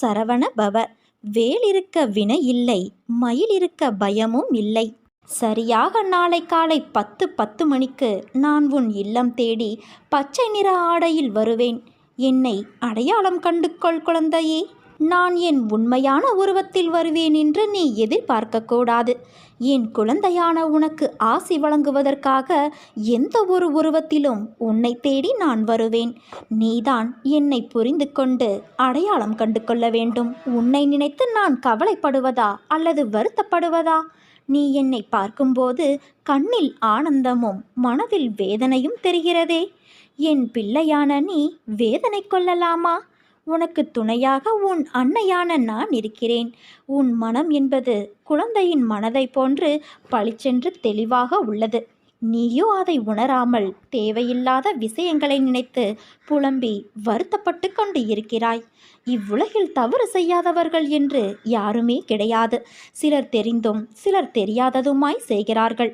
சரவண பவ. வேல் இருக்க வினை இல்லை மயில் இருக்க பயமும் இல்லை. சரியாக நாளை காலை பத்து பத்து மணிக்கு நான் உன் இல்லம் தேடி பச்சை நிற ஆடையில் வருவேன். என்னை அடையாளம் கண்டுகொள் குழந்தையே. நான் என் உண்மையான உருவத்தில் வருவேன் என்று நீ எதிர்பார்க்கக்கூடாது. என் குழந்தையான உனக்கு ஆசி வழங்குவதற்காக எந்த ஒரு உருவத்திலும் உன்னை தேடி நான் வருவேன். நீதான் என்னை புரிந்து கொண்டு அடையாளம் கண்டு கொள்ள வேண்டும். உன்னை நினைத்து நான் கவலைப்படுவதா அல்லது வருத்தப்படுவதா? நீ என்னை பார்க்கும்போது கண்ணில் ஆனந்தமும் மனதில் வேதனையும் தெரிகிறதே. என் பிள்ளையான நீ வேதனை கொள்ளலாமா? உனக்கு துணையாக உன் அன்னையான நான் இருக்கிறேன். உன் மனம் என்பது குழந்தையின் மனதைப் போன்று பளிச்சென்று தெளிவாக உள்ளது. நீயோ அதை உணராமல் தேவையில்லாத விஷயங்களை நினைத்து புலம்பி வருத்தப்பட்டு கொண்டு இருக்கிறாய். இவ்வுலகில் தவறு செய்யாதவர்கள் என்று யாருமே கிடையாது. சிலர் தெரிந்தும் சிலர் தெரியாததுமாய் செய்கிறார்கள்.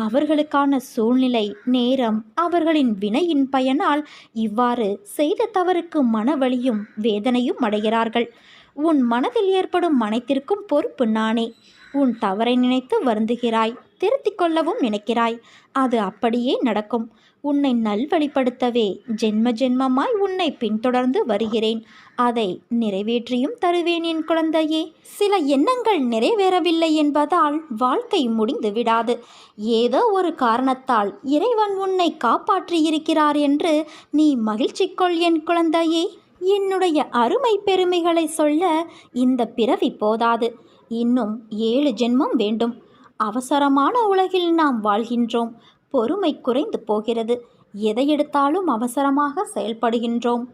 அவர்களுக்கான சூழ்நிலை நேரம் அவர்களின் வினையின் பயனால் இவ்வாறு செய்த தவறுக்கு மனவழியும் வேதனையும் அடைகிறார்கள். உன் மனதில் ஏற்படும் அனைத்திற்கும் பொறுப்பு நானே. உன் தவறை நினைத்து வருந்துகிறாய் திருத்திக் கொள்ளவும் நினைக்கிறாய். அது அப்படியே நடக்கும். உன்னை நல்வழிப்படுத்தவே ஜென்ம ஜென்மமாய் உன்னை பின்தொடர்ந்து வருகிறேன். அதை நிறைவேற்றியும் தருவேன் என் குழந்தையே. சில எண்ணங்கள் நிறைவேறவில்லை என்பதால் வாழ்க்கை முடிந்து விடாது. ஏதோ ஒரு காரணத்தால் இறைவன் உன்னை காப்பாற்றியிருக்கிறார் என்று நீ மகிழ்ச்சி கொள் என் குழந்தையே. என்னுடைய அருமை பெருமைகளை சொல்ல இந்த பிறவி போதாது. இன்னும் ஏழு ஜென்மம் வேண்டும். அவசரமான உலகில் நாம் வாழ்கின்றோம். பொறுமை குறைந்து போகிறது. எதை எடுத்தாலும் அவசரமாக செயல்படுகின்றோம்.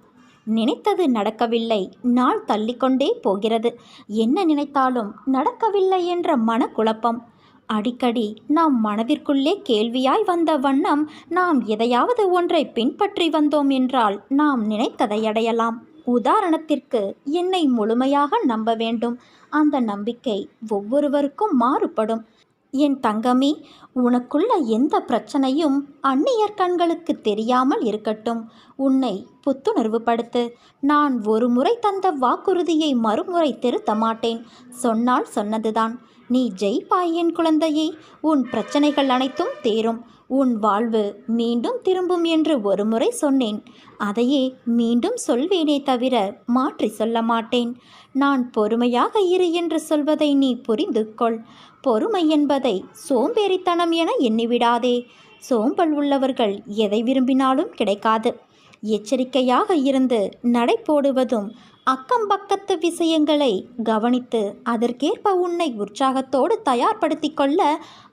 நினைத்தது நடக்கவில்லை. நாள் தள்ளிக்கொண்டே போகிறது. என்ன நினைத்தாலும் நடக்கவில்லை என்ற மனக்குழப்பம். அடிக்கடி நாம் மனதிற்குள்ளே கேள்வியாய் வந்த வண்ணம் நாம் எதையாவது ஒன்றை பின்பற்றி வந்தோம் என்றால் நாம் நினைத்ததை அடையலாம். உதாரணத்திற்கு என்னை முழுமையாக நம்ப வேண்டும். அந்த நம்பிக்கை ஒவ்வொருவருக்கும் மாறுபடும். என் தங்கமே உனக்குள்ள எந்த பிரச்சனையும் அந்நியர் கண்களுக்கு தெரியாமல் இருக்கட்டும். உன்னை புத்துணர்வுபடுத்து நான் ஒரு முறை தந்த வாக்குறுதியை மறுமுறை திருத்த மாட்டேன். சொன்னால் சொன்னதுதான். நீ ஜெயிப்பாய் என் குழந்தையே. உன் பிரச்சனைகள் அனைத்தும் தேரும். உன் வாழ்வு மீண்டும் திரும்பும் என்று ஒருமுறை சொன்னேன். அதையே மீண்டும் சொல்வேனே தவிர மாற்றி சொல்ல மாட்டேன். நான் பொறுமையாக இரு என்று சொல்வதை நீ புரிந்து கொள் பொறுமை என்பதை சோம்பேறித்தனம் என எண்ணிவிடாதே. சோம்பல் உள்ளவர்கள் எதை விரும்பினாலும் கிடைக்காது. எச்சரிக்கையாக இருந்து நடை போடுவதும் அக்கம் பக்கத்து விஷயங்களை கவனித்து அதற்கேற்ப உன்னை உற்சாகத்தோடு தயார்படுத்தி கொள்ள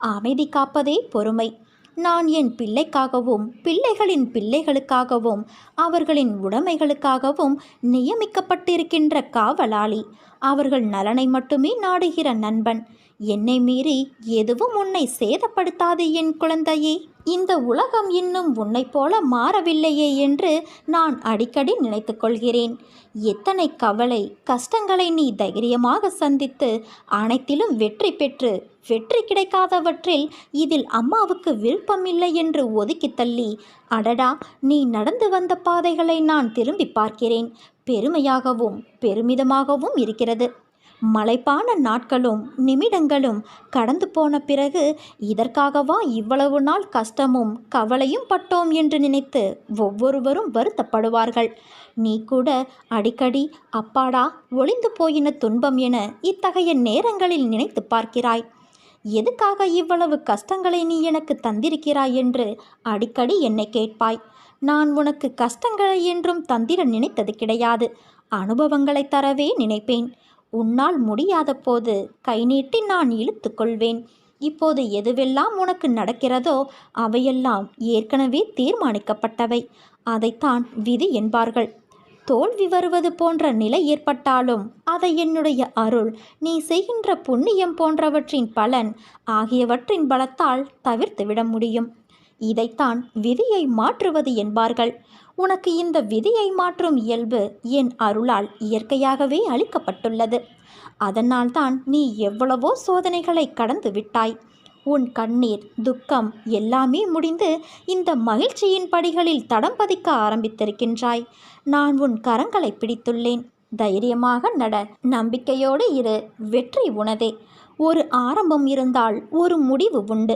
அமைதி காப்பதே பொறுமை. நான் என் பிள்ளைக்காகவும் பிள்ளைகளின் பிள்ளைகளுக்காகவும் அவர்களின் உடைமைகளுக்காகவும் நியமிக்கப்பட்டிருக்கின்ற காவலாளி. அவர்கள் நலனை மட்டுமே நாடுகிற நண்பன். என்னை மீறி எதுவும் உன்னை சேதப்படுத்தாது என் குழந்தையே. இந்த உலகம் இன்னும் உன்னைப் போல மாறவில்லையே என்று நான் அடிக்கடி நினைத்து கொள்கிறேன் எத்தனை கவலை கஷ்டங்களை நீ தைரியமாக சந்தித்து அனைத்திலும் வெற்றி பெற்று வெற்றி கிடைக்காதவற்றில் இதில் அம்மாவுக்கு விருப்பமில்லை என்று ஒதுக்கி தள்ளி அடடா நீ நடந்து வந்த பாதைகளை நான் திரும்பி பார்க்கிறேன். பெருமையாகவும் பெருமிதமாகவும் இருக்கிறது. மலைப்பான நாட்களும் நிமிடங்களும் கடந்து போன பிறகு இதற்காகவா இவ்வளவு நாள் கஷ்டமும் கவலையும் பட்டோம் என்று நினைத்து ஒவ்வொருவரும் வருத்தப்படுவார்கள். நீ கூட அடிக்கடி அப்பாடா ஒளிந்து போயின துன்பம் என இத்தகைய நேரங்களில் நினைத்து பார்க்கிறாய். எதுக்காக இவ்வளவு கஷ்டங்களை நீ எனக்கு தந்திருக்கிறாய் என்று அடிக்கடி என்னை கேட்பாய். நான் உனக்கு கஷ்டங்களை என்றும் தந்திர நினைத்தது கிடையாது. அனுபவங்களை தரவே நினைப்பேன். உன்னால் முடியாத போது கை நீட்டி நான் இழுத்து கொள்வேன். இப்போது எதுவெல்லாம் உனக்கு நடக்கிறதோ அவையெல்லாம் ஏற்கனவே தீர்மானிக்கப்பட்டவை. அதைத்தான் விதி என்பார்கள். தோல்வி வருவது போன்ற நிலை ஏற்பட்டாலும் அதை என்னுடைய அருள் நீ செய்கின்ற புண்ணியம் போன்றவற்றின் பலன் ஆகியவற்றின் பலத்தால் தவிர்த்துவிட முடியும். இதைத்தான் விதியை மாற்றுவது என்பார்கள். உனக்கு இந்த விதியை மாற்றும் இயல்பு என் அருளால் இயற்கையாகவே அளிக்கப்பட்டுள்ளது. அதனால்தான் நீ எவ்வளவோ சோதனைகளை கடந்து விட்டாய். உன் கண்ணீர் துக்கம் எல்லாமே முடிந்து இந்த மகிழ்ச்சியின் படிகளில் தடம் பதிக்க ஆரம்பித்திருக்கின்றாய். நான் உன் கரங்களை பிடித்துள்ளேன். தைரியமாக நட நம்பிக்கையோடு இரு. வெற்றி உனதே. ஒரு ஆரம்பம் இருந்தால் ஒரு முடிவு உண்டு.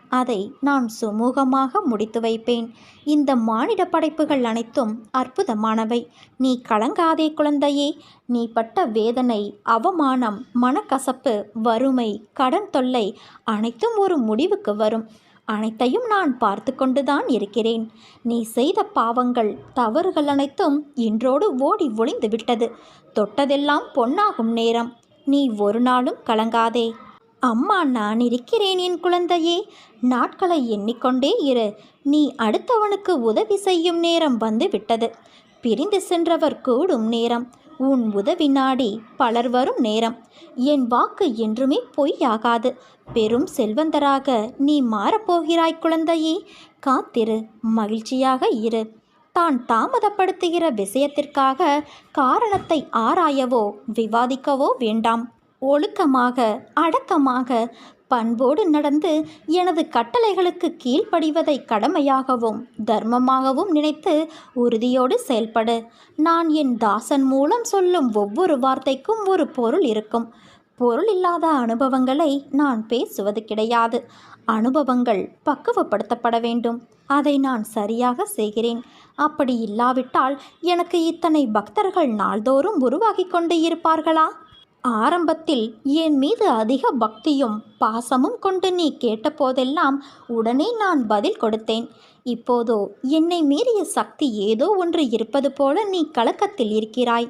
அதை நான் சுமூகமாக முடித்து வைப்பேன். இந்த மானிட படைப்புகள் அனைத்தும் அற்புதமானவை. நீ கலங்காதே குழந்தையே. நீ பட்ட வேதனை அவமானம் மனக்கசப்பு வறுமை கடன் தொல்லை அனைத்தும் ஒரு முடிவுக்கு வரும். அனைத்தையும் நான் பார்த்து கொண்டுதான் இருக்கிறேன். நீ செய்த பாவங்கள் தவறுகள் அனைத்தும் இன்றோடு ஓடி ஒளிந்து விட்டது. தொட்டதெல்லாம் பொன்னாகும் நேரம். நீ ஒரு நாளும் கலங்காதே. அம்மா நான் இருக்கிறேன் என் குழந்தையே. நாட்களை எண்ணிக்கொண்டே இரு. நீ அடுத்தவனுக்கு உதவி செய்யும் நேரம் வந்து விட்டது. பிரிந்து சென்றவர் கூடும் நேரம். உன் உதவி நாடி பலர் வரும் நேரம். என் வாக்கு என்றுமே பொய்யாகாது. பெரும் செல்வந்தராக நீ மாறப்போகிறாய் குழந்தையே. காத்திரு மகிழ்ச்சியாக இரு. தான் தாமதப்படுத்துகிற விஷயத்திற்காக காரணத்தை ஆராயவோ விவாதிக்கவோ வேண்டாம். ஒழுக்கமாக அடக்கமாக பண்போடு நடந்து எனது கட்டளைகளுக்கு கீழ்ப்படிவதை கடமையாகவும் தர்மமாகவும் நினைத்து உறுதியோடு செயல்படு. நான் என் தாசன் மூலம் சொல்லும் ஒவ்வொரு வார்த்தைக்கும் ஒரு பொருள் இருக்கும். பொருள் இல்லாத அனுபவங்களை நான் பேசுவது கிடையாது. அனுபவங்கள் பக்குவப்படுத்தப்பட வேண்டும். அதை நான் சரியாக செய்கிறேன். அப்படி இல்லாவிட்டால் எனக்கு இத்தனை பக்தர்கள் நாள்தோறும் உருவாகி கொண்டு இருப்பார்களா? ஆரம்பத்தில் என் மீது அதிக பக்தியும் பாசமும் கொண்டு நீ கேட்டபோதெல்லாம் உடனே நான் பதில் கொடுத்தேன். இப்போதோ என்னை மீறிய சக்தி ஏதோ ஒன்று இருப்பது போல நீ கலக்கத்தில் இருக்கிறாய்.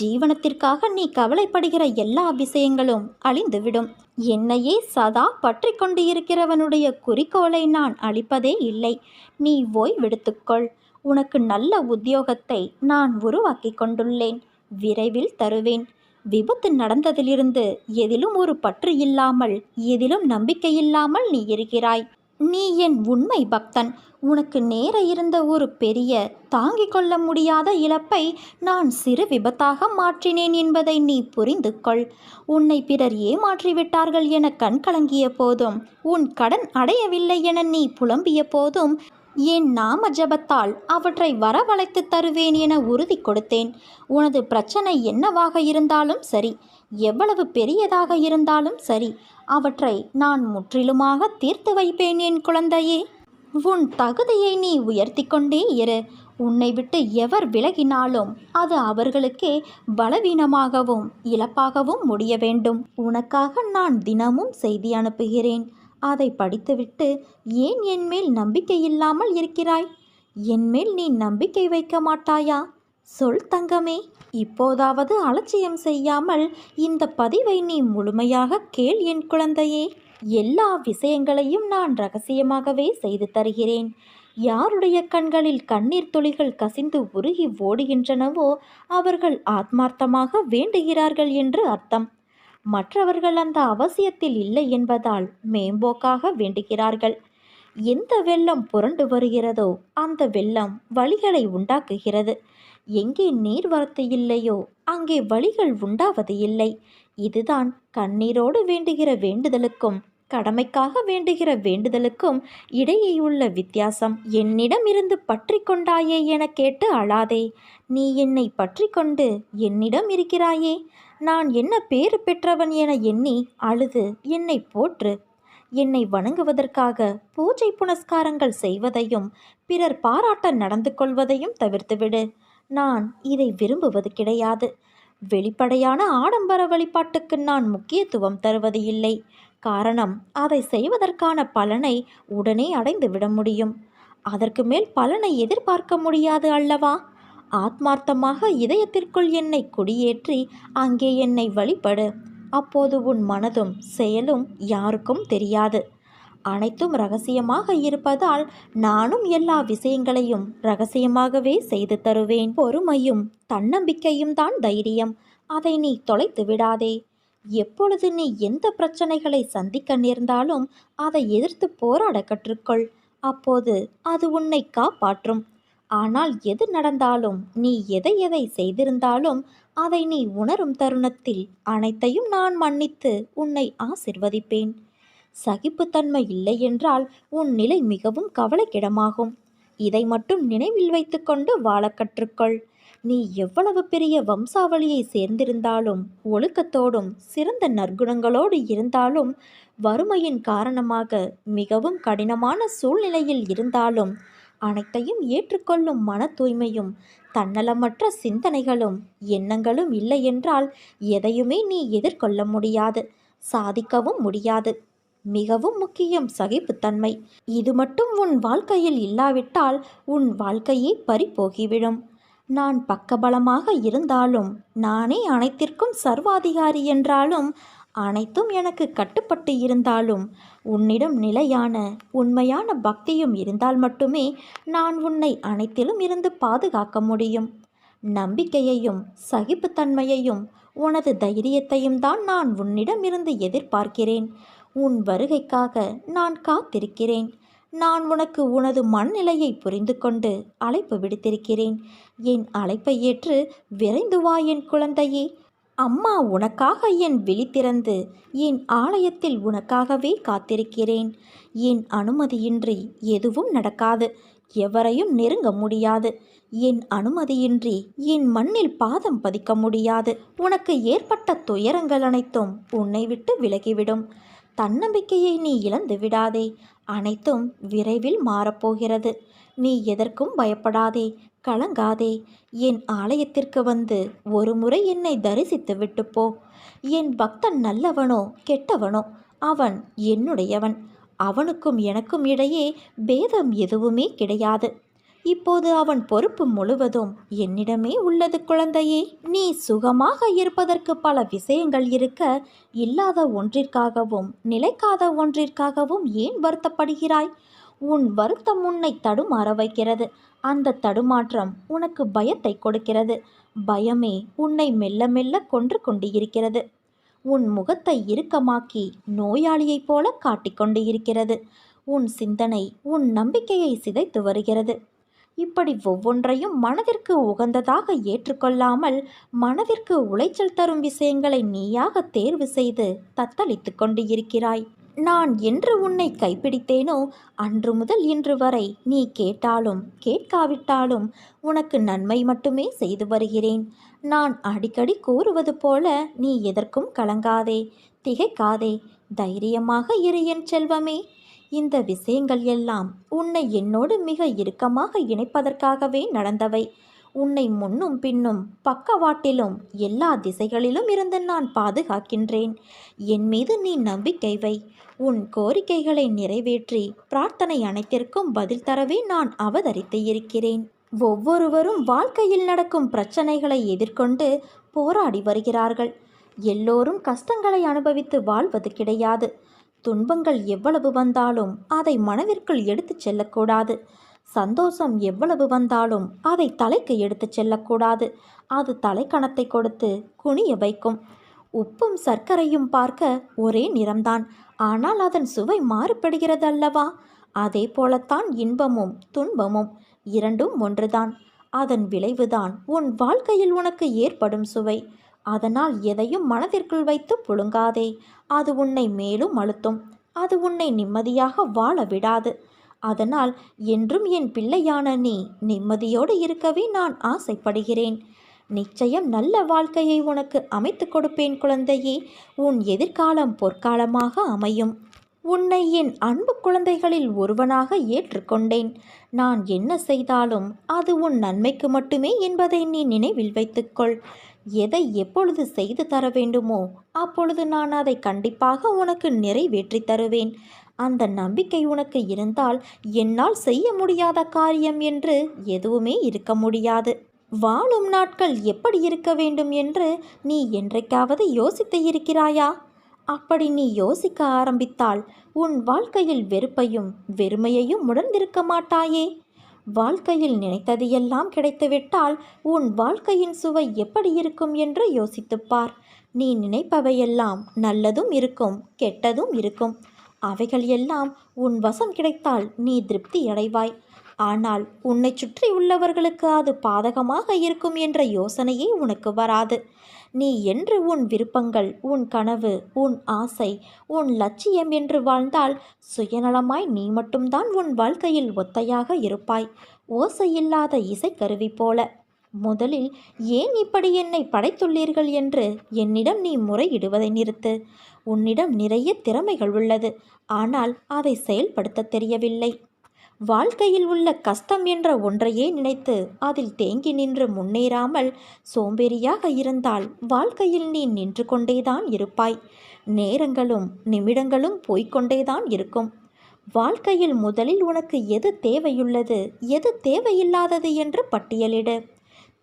ஜீவனத்திற்காக நீ கவலைப்படுகிற எல்லா விஷயங்களும் அழிந்துவிடும். என்னையே சதா பற்றி கொண்டு இருக்கிறவனுடைய குறிக்கோளை நான் அளிப்பதே இல்லை. நீ ஓய்வெடுத்துக்கொள் உனக்கு நல்ல உத்தியோகத்தை நான் உருவாக்கி கொண்டுள்ளேன். விரைவில் தருவேன். விபத்து நடந்ததிலிருந்து எதிலும் ஒரு பற்று இல்லாமல் எதிலும் நம்பிக்கை இல்லாமல் நீ இருக்கிறாய். நீ என் உண்மை பக்தன். உனக்கு நேர இருந்த ஒரு பெரிய தாங்கிக் கொள்ள முடியாத இழப்பை நான் சிறு விபத்தாக மாற்றினேன் என்பதை நீ புரிந்து கொள். உன்னை பிறர் ஏமாற்றிவிட்டார்கள் என கண்கலங்கிய போதும் உன் கடன் அடையவில்லை என நீ புலம்பிய போதும் என் நாம ஜபத்தால் அவற்றை வரவழைத்து தருவேன் என உறுதி கொடுத்தேன். உனது பிரச்சனை என்னவாக இருந்தாலும் சரி எவ்வளவு பெரியதாக இருந்தாலும் சரி அவற்றை நான் முற்றிலுமாக தீர்த்து வைப்பேன் என் குழந்தையே. உன் தகுதியை நீ உயர்த்தி கொண்டே இரு. உன்னை விட்டு எவர் விலகினாலும் அது அவர்களுக்கே பலவீனமாகவும் இழப்பாகவும் முடிய வேண்டும். உனக்காக நான் தினமும் செய்தி அனுப்புகிறேன். அதை படித்துவிட்டு ஏன் என்மேல் நம்பிக்கை இல்லாமல் இருக்கிறாய்? என்மேல் நீ நம்பிக்கை வைக்க மாட்டாயா? சொல் தங்கமே. இப்போதாவது அலட்சியம் செய்யாமல் இந்த பதிவை நீ முழுமையாக கேள் என் குழந்தையே. எல்லா விஷயங்களையும் நான் ரகசியமாகவே செய்து தருகிறேன். யாருடைய கண்களில் கண்ணீர் துளிகள் கசிந்து உருகி ஓடுகின்றனவோ அவர்கள் ஆத்மார்த்தமாக வேண்டுகிறார்கள் என்று அர்த்தம். மற்றவர்கள் அந்த அவசியத்தில் இல்லை என்பதால் மேம்போக்காக வேண்டுகிறார்கள். எந்த வெள்ளம் புரண்டு வருகிறதோ அந்த வெள்ளம் வழிகளை உண்டாக்குகிறது. எங்கே நீர்வரத்து இல்லையோ அங்கே வழிகள் உண்டாவது இல்லை. இதுதான் கண்ணீரோடு வேண்டுகிற வேண்டுதலுக்கும் கடமைக்காக வேண்டுகிற வேண்டுதலுக்கும் இடையே உள்ள வித்தியாசம். என்னிடம் இருந்து பற்றி கொண்டாயே என கேட்டு அழாதே. நீ என்னை பற்றி கொண்டு என்னிடம் இருக்கிறாயே? நான் என்ன பேறு பெற்றவன் என எண்ணி அழுது என்னை போற்று. என்னை வணங்குவதற்காக பூஜை புனஸ்காரங்கள் செய்வதையும் பிறர் பாராட்ட நடந்து கொள்வதையும் தவிர்த்துவிடு நான் இதை விரும்புவது கிடையாது. வெளிப்படையான ஆடம்பர வழிபாட்டுக்கு நான் முக்கியத்துவம் தருவது இல்லை. காரணம் அதை செய்வதற்கான பலனை உடனே அடைந்து விட முடியும். அதற்கு மேல் பலனை எதிர்பார்க்க முடியாது அல்லவா? ஆத்மார்த்தமாக இதயத்திற்குள் என்னை குடியேற்றி அங்கே என்னை வழிபடு. அப்போது உன் மனதும் செயலும் யாருக்கும் தெரியாது. அனைத்தும் ரகசியமாக இருப்பதால் நானும் எல்லா விஷயங்களையும் ரகசியமாகவே செய்து தருவேன் பொறுமையும் தன்னம்பிக்கையும் தான் தைரியம். அதை நீ தொலைத்து விடாதே. எப்பொழுது நீ எந்த பிரச்சனைகளை சந்திக்க நேர்ந்தாலும் அதை எதிர்த்து போராட கற்றுக்கொள். அப்போது அது உன்னை காப்பாற்றும். ஆனால் எது நடந்தாலும் நீ எதை எதை செய்திருந்தாலும் அதை நீ உணரும் தருணத்தில் அனைத்தையும் நான் மன்னித்து உன்னை ஆசிர்வதிப்பேன். சகிப்புத்தன்மை இல்லை என்றால் உன் நிலை மிகவும் கவலைக்கிடமாகும். இதை மட்டும் நினைவில் வைத்துக்கொண்டு வாழ கற்றுக்கொள். நீ எவ்வளவு பெரிய வம்சாவளியை சேர்ந்திருந்தாலும் ஒழுக்கத்தோடும் சிறந்த நற்குணங்களோடு இருந்தாலும் வறுமையின் காரணமாக மிகவும் கடினமான சூழ்நிலையில் இருந்தாலும் அனைத்தையும் ஏற்றுக்கொள்ளும் மன தூய்மையும் தன்னலமற்ற சிந்தனைகளும் எண்ணங்களும் இல்லை என்றால் எதையுமே நீ எதிர்கொள்ள முடியாது சாதிக்கவும் முடியாது. மிகவும் முக்கியம் சகிப்புத்தன்மை. இது மட்டும் உன் வாழ்க்கையில் இல்லாவிட்டால் உன் வாழ்க்கையே பறிபோகிவிடும். நான் பக்கபலமாக இருந்தாலும் நானே அனைத்திற்கும் சர்வாதிகாரி என்றாலும் அனைத்தும் எனக்கு கட்டுப்பட்டு இருந்தாலும் உன்னிடம் நிலையான உண்மையான பக்தியும் இருந்தால் மட்டுமே நான் உன்னை அனைத்திலும் இருந்து பாதுகாக்க முடியும். நம்பிக்கையையும் சகிப்புத்தன்மையையும் உனது தைரியத்தையும் தான் நான் உன்னிடமிருந்து எதிர்பார்க்கிறேன். உன் வருகைக்காக நான் காத்திருக்கிறேன். நான் உனக்கு உனது மனநிலையை புரிந்து கொண்டு அழைப்பு விடுத்திருக்கிறேன். என் அழைப்பை ஏற்று விரைந்து வா என் குழந்தையே. அம்மா உனக்காக என் விழி திறந்து என் ஆலயத்தில் உனக்காகவே காத்திருக்கிறேன். என் அனுமதியின்றி எதுவும் நடக்காது எவரையும் நெருங்க முடியாது. என் அனுமதியின்றி என் மண்ணில் பாதம் பதிக்க முடியாது. உனக்கு ஏற்பட்ட துயரங்கள் அனைத்தும் உன்னை விட்டு விலகிவிடும். தன்னம்பிக்கையை நீ இழந்து விடாதே. அனைத்தும் விரைவில் மாறப்போகிறது. நீ எதற்கும் பயப்படாதே கலங்காதே. என் ஆலயத்திற்கு வந்து ஒரு முறை என்னை தரிசித்து விட்டுப்போ என் பக்தன் நல்லவனோ கெட்டவனோ அவன் என்னுடையவன். அவனுக்கும் எனக்கும் இடையே பேதம் எதுவுமே கிடையாது. இப்போது அவன் பொறுப்பு முழுவதும் என்னிடமே உள்ளது குழந்தையே. நீ சுகமாக இருப்பதற்கு பல விஷயங்கள் இருக்க இல்லாத ஒன்றிற்காகவும் நிலைக்காத ஒன்றிற்காகவும் ஏன் வருத்தப்படுகிறாய்? உன் வருத்தம் உன்னை தடுமாற வைக்கிறது. அந்த தடுமாற்றம் உனக்கு பயத்தை கொடுக்கிறது. பயமே உன்னை மெல்ல மெல்ல கொன்று கொண்டு இருக்கிறது உன் முகத்தை இறுக்கமாக்கி நோயாளியைப் போல காட்டிக்கொண்டு இருக்கிறது உன் சிந்தனை உன் நம்பிக்கையை சிதைத்து வருகிறது. இப்படி ஒவ்வொன்றையும் மனதிற்கு உகந்ததாக ஏற்றுக்கொள்ளாமல் மனதிற்கு உளைச்சல் தரும் விஷயங்களை நீயாக தேர்வு செய்து தத்தளித்து கொண்டு இருக்கிறாய் நான் என்று உன்னை கைப்பிடித்தேனோ? அன்று முதல் இன்று வரை நீ கேட்டாலும் கேட்காவிட்டாலும் உனக்கு நன்மை மட்டுமே செய்து வருகிறேன். நான் அடிக்கடி கூறுவது போல நீ எதற்கும் கலங்காதே திகைக்காதே. தைரியமாக இரு என் செல்வமே. இந்த விஷயங்கள் எல்லாம் உன்னை என்னோடு மிக இறுக்கமாக இணைப்பதற்காகவே நடந்தவை. உன்னை முன்னும் பின்னும் பக்கவாட்டிலும் எல்லா திசைகளிலும் இருந்து நான் பாதுகாக்கின்றேன். என் மீது நீ நம்பிக்கை வை. உன் கோரிக்கைகளை நிறைவேற்றி பிரார்த்தனை அனைத்திற்கும் பதில் தரவே நான் அவதரித்து இருக்கிறேன். ஒவ்வொருவரும் வாழ்க்கையில் நடக்கும் பிரச்சனைகளை எதிர்கொண்டு போராடி வருகிறார்கள். எல்லோரும் கஷ்டங்களை அனுபவித்து வாழ்வது கிடையாது. துன்பங்கள் எவ்வளவு வந்தாலும் அதை மனதிற்குள் எடுத்துச் செல்லக்கூடாது. சந்தோஷம் எவ்வளவு வந்தாலும் அதை தலைக்கு எடுத்துச் செல்லக்கூடாது. அது தலைக்கணத்தை கொடுத்து குனிய வைக்கும். உப்பும் சர்க்கரையும் பார்க்க ஒரே நிறம்தான். ஆனால் அதன் சுவை மாறுபடுகிறது அல்லவா அதே போலத்தான் இன்பமும் துன்பமும் இரண்டும் ஒன்றுதான். அதன் விளைவுதான் உன் வாழ்க்கையில் உனக்கு ஏற்படும் சுவை. அதனால் எதையும் மனதிற்குள் வைத்து புழுங்காதே. அது உன்னை மேலும் அழுத்தும். அது உன்னை நிம்மதியாக வாழ விடாது. அதனால் என்றும் என் பிள்ளையான நீ நிம்மதியோடு இருக்கவே நான் ஆசைப்படுகிறேன். நிச்சயம் நல்ல வாழ்க்கையை உனக்கு அமைத்து கொடுப்பேன் குழந்தையே. உன் எதிர்காலம் பொற்காலமாக அமையும். உன்னை என் அன்பு குழந்தைகளில் ஒருவனாக ஏற்றுக்கொண்டேன். நான் என்ன செய்தாலும் அது உன் நன்மைக்கு மட்டுமே என்பதை நீ நினைவில் வைத்துக்கொள். எதை எப்பொழுது செய்து தர வேண்டுமோ அப்பொழுது நான் அதை கண்டிப்பாக உனக்கு நிறைவேற்றி தருவேன். அந்த நம்பிக்கை உனக்கு இருந்தால் என்னால் செய்ய முடியாத காரியம் என்று எதுவுமே இருக்க முடியாது. வாழும் நாட்கள் எப்படி இருக்க வேண்டும் என்று நீ என்றைக்காவது யோசித்து இருக்கிறாயா? அப்படி நீ யோசிக்க ஆரம்பித்தால் உன் வாழ்க்கையில் வெறுப்பையும் வெறுமையையும் உணர்ந்திருக்க மாட்டாயே. வாழ்க்கையில் நினைத்தது எல்லாம் கிடைத்துவிட்டால் உன் வாழ்க்கையின் சுவை எப்படி இருக்கும் என்று யோசித்துப்பார் நீ நினைப்பவையெல்லாம் நல்லதும் இருக்கும் கெட்டதும் இருக்கும். அவைகள் எல்லாம் உன் வசம் கிடைத்தால் நீ திருப்தி அடைவாய். ஆனால் உன்னை சுற்றி உள்ளவர்களுக்கு அது பாதகமாக இருக்கும் என்ற யோசனையே உனக்கு வராது. நீ என்று உன் விருப்பங்கள் உன் கனவு உன் ஆசை உன் லட்சியம் என்று வாழ்ந்தால் சுயநலமாய் நீ மட்டும்தான் உன் வாழ்க்கையில் ஒத்தையாக இருப்பாய். ஓசையில்லாத இசைக்கருவி போல முதலில் ஏன் இப்படி என்னை படைத்துள்ளீர்கள் என்று என்னிடம் நீ முறையிடுவதை நிறுத்து. உன்னிடம் நிறைய திறமைகள் உள்ளது. ஆனால் அதை செயல்படுத்த தெரியவில்லை. வாழ்க்கையில் உள்ள கஷ்டம் என்ற ஒன்றையே நினைத்து அதில் தேங்கி நின்று முன்னேறாமல் சோம்பேறியாக இருந்தால் வாழ்க்கையில் நீ நின்று கொண்டேதான் இருப்பாய். நேரங்களும் நிமிடங்களும் போய்கொண்டேதான் இருக்கும். வாழ்க்கையில் முதலில் உனக்கு எது தேவையுள்ளது எது தேவையில்லாதது என்று பட்டியலிடு.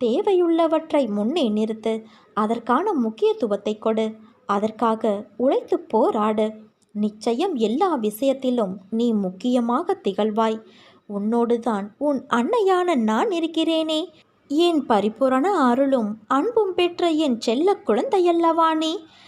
தேவையுள்ளவற்றை முன்னே நிறுத்து அதற்கான முக்கியத்துவத்தை கொடு அதற்காக உழைத்து போராடு. நிச்சயம் எல்லா விஷயத்திலும் நீ முக்கியமாக திகழ்வாய். உன்னோடுதான் உன் அன்னையான நான் இருக்கிறேனே. என் பரிபூரண அருளும் அன்பும் பெற்ற என் செல்ல குழந்தையல்லவா நீ?